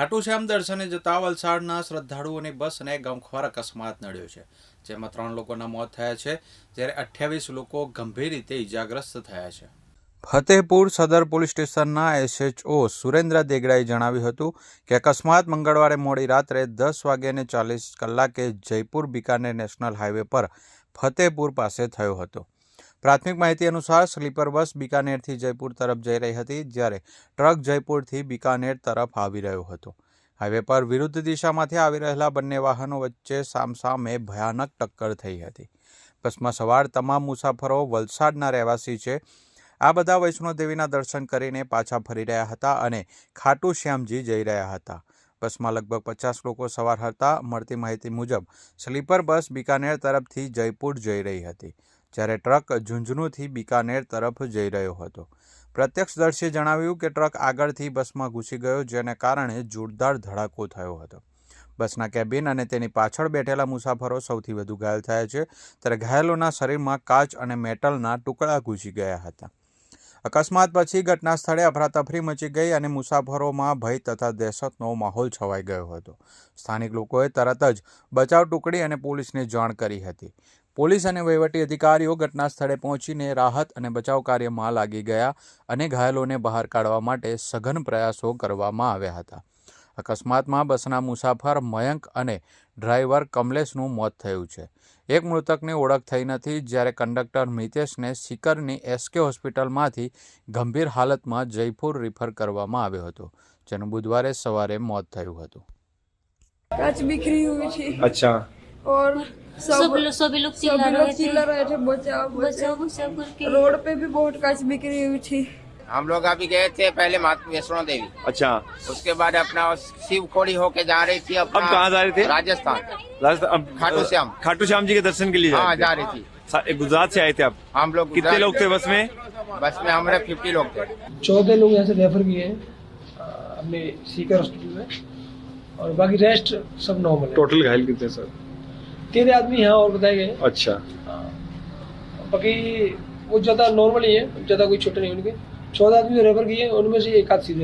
ખાટુ શ્યામ દર્શને જતા વલસાડના શ્રદ્ધાળુઓની બસને ગમખ્વાર અકસ્માત નડ્યો છે, જેમાં ત્રણ લોકોના મોત થયા છે, જ્યારે અઠ્યાવીસ લોકો ગંભીર રીતે ઇજાગ્રસ્ત થયા છે. ફતેહપુર સદર પોલીસ સ્ટેશનના એસએચઓ સુરેન્દ્ર દેગડાએ જણાવ્યું હતું કે અકસ્માત મંગળવારે મોડી રાત્રે દસ વાગ્યાને ચાલીસ કલાકે જયપુર બિકાનેર નેશનલ હાઈવે પર ફતેહપુર પાસે થયો હતો. પ્રાથમિક માહિતી અનુસાર સ્લીપર બસ બિકાનેરથી જયપુર તરફ જઈ રહી હતી, જ્યારે ટ્રક જયપુરથી બિકાનેર તરફ આવી રહ્યો હતો. હાઈવે પર વિરુદ્ધ દિશામાંથી આવી રહેલા બંને વાહનો વચ્ચે સામસામે ભયાનક ટક્કર થઈ હતી. બસમાં સવાર તમામ મુસાફરો વલસાડના રહેવાસી છે. આ બધા વૈષ્ણોદેવીના દર્શન કરીને પાછા ફરી રહ્યા હતા અને ખાટુ શ્યામજી જઈ રહ્યા હતા. બસમાં લગભગ પચાસ લોકો સવાર હતા. મળતી માહિતી મુજબ સ્લીપર બસ બિકાનેર તરફથી જયપુર જઈ રહી હતી. જ્યારે ટ્રક ઝુંઝુનુથી બિકાનેર તરફ જઈ રહ્યો હતો. પ્રત્યક્ષદર્શીએ જણાવ્યું કે ટ્રક આગળથી બસમાં ઘૂસી ગયો, જેને કારણે જોરદાર ધડાકો થયો હતો. બસના કેબિન અને તેની પાછળ બેઠેલા મુસાફરો સૌથી વધુ ઘાયલ થયા છે. ત્યારે ઘાયલોના શરીરમાં કાચ અને મેટલના ટુકડા ઘૂસી ગયા હતા. અકસ્માત પછી ઘટના સ્થળે અફરાતફરી મચી ગઈ અને મુસાફરોમાં ભય તથા દહેશતનો માહોલ છવાઈ ગયો હતો. સ્થાનિક લોકોએ તરત જ બચાવ ટુકડી અને પોલીસને જાણ કરી હતી. પોલીસ અને વહીવટી અધિકારીઓ ઘટના સ્થળે પહોંચીને રાહત અને બચાવ કાર્યમાં લાગી ગયા અને ઘાયલોને બહાર કાઢવા માટે સઘન પ્રયાસો કરવામાં આવ્યા હતા. અકસ્માતમાં બસના મુસાફર મયંક અને ડ્રાઈવર કમલેશનું મોત થયું છે. એક મૃતકની ઓળખ થઈ નથી જ્યારે કંડક્ટર મિતેશને સિકરની એસકે હોસ્પિટલમાંથી ગંભીર હાલતમાં જયપુર રિફર કરવામાં આવ્યો હતો જેનું બુધવારે સવારે મોત થયું હતું. કાચ બિખરી છે. અચ્છા. और सब सब लोग सभी लोग चिल्ला रहे थे। चिल्ला रहे थे बचाओ बचाओ। करके। रोड पे भी बहुत कांच बिखरी हुई थी। हम लोग अभी गए थे पहले माता वैष्णो देवी। अच्छा। उसके बाद अपना शिव खोड़ी होके जा रही थी अब कहाँ जा रहे थे? राजस्थान। राजस्थान खाटू श्याम। खाटू श्याम जी के दर्शन के लिए जा हाँ जा रही थी। गुजरात से आए थे आप? हम लोग कितने लोग थे बस में? बस में हमारे फिफ्टी लोग थे। चौदह लोग यहाँ से रेफर किए हैं अपने सीकर हॉस्पिटल में और बाकी रेस्ट सब नॉर्मल टोटल घायल कितने सर तेरह आदमी यहाँ और बताए गए हैं अच्छा हाँ। बाकी वो ज़्यादा नॉर्मल ही है ज़्यादा कोई छोटे नहीं उनके चौदह आदमी जो रेफर किए हैं उनमें से एक आध सीधे